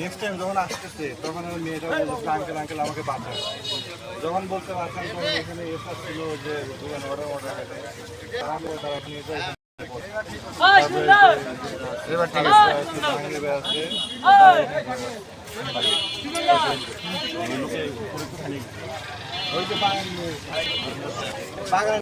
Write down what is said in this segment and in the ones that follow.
Next time যখন আসতেছে, তখন ওই মেয়েটা বলছে আঙ্কেল আঙ্কেল আমাকে বাঁচায়। যখন বলতে পারছেন তখন এখানে এসা ছিল যে দোকান অর্ডার অর্ডার তারা নিয়ে যায়। বাগান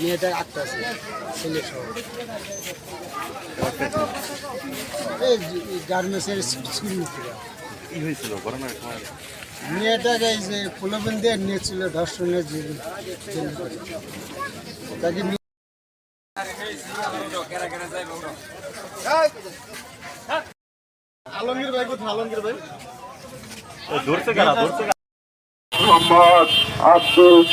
মেয়েটা আটকাছে ছেলে সহ। এই গার্মেন্টসের কি হয়েছিল? মেয়েটাকে এই যে প্রলোভন দিয়ে নিয়েছিল ধর্ষণের তাকে আলমগীর ভাই কোথায় আলমগীর ভাই? ধরছে কারা? ধরছে মোহাম্মদ আব্দুল